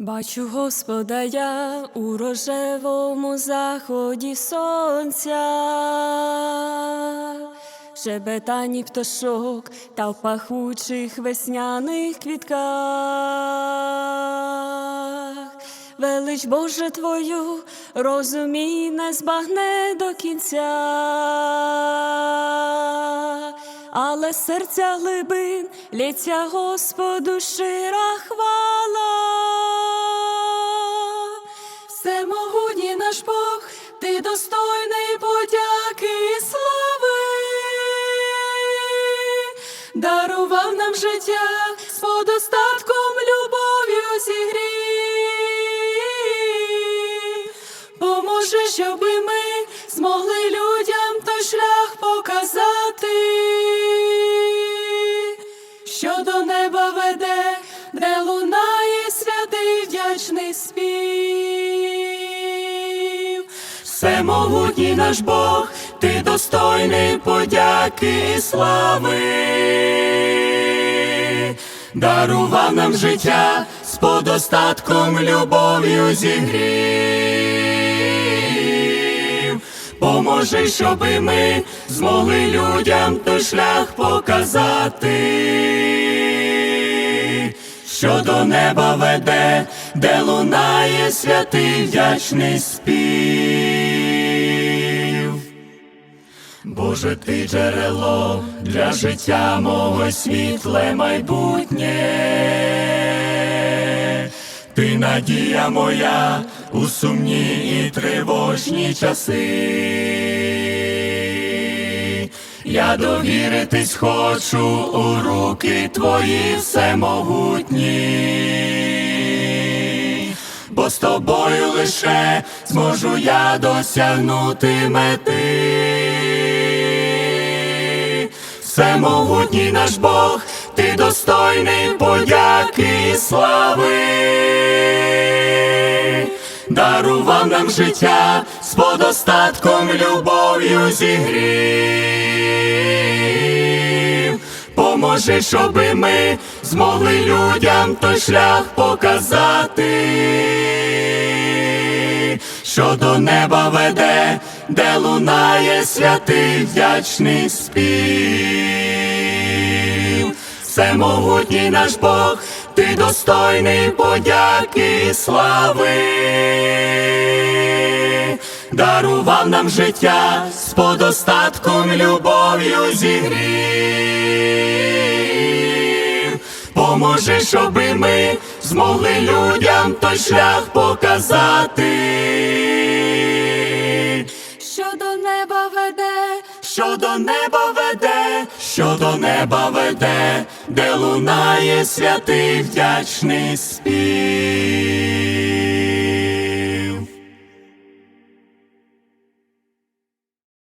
Бачу Господа я у рожевому заході сонця, шебетані пташок та в пахучих весняних квітках. Велич Боже Твою, розумій, не збагне до кінця, але серця глибин лється Господу щира хвала. Дарував нам життя з подостатком любов'ю зігрів. Поможи, щоби ми змогли людям той шлях показати, що до неба веде, де лунає святий вдячний спів. Всемогутній наш Бог, ти достойний подяки і слави, дарував нам життя з подостатком любов'ю зігрів. Поможи, щоби ми змогли людям той шлях показати, що до неба веде, де лунає святий вдячний спів. Боже, ти джерело для життя мого світле майбутнє. Ти надія моя у сумні і тривожні часи. Я довіритись хочу у руки твої всемогутні, бо з тобою лише зможу я досягнути мети. Всемогутній наш Бог, ти достойний подяки слави, дарував нам життя з подостатком любов'ю зігрів. Поможи, щоби ми змогли людям той шлях показати, що до неба веде, де лунає святий вдячний спів. Всемогутній наш Бог, ти достойний подяки і слави, дарував нам життя з подостатком любов'ю зігрів. Поможи, щоби ми змогли людям той шлях показати, до неба веде, що до неба веде, де лунає святий вдячний спів.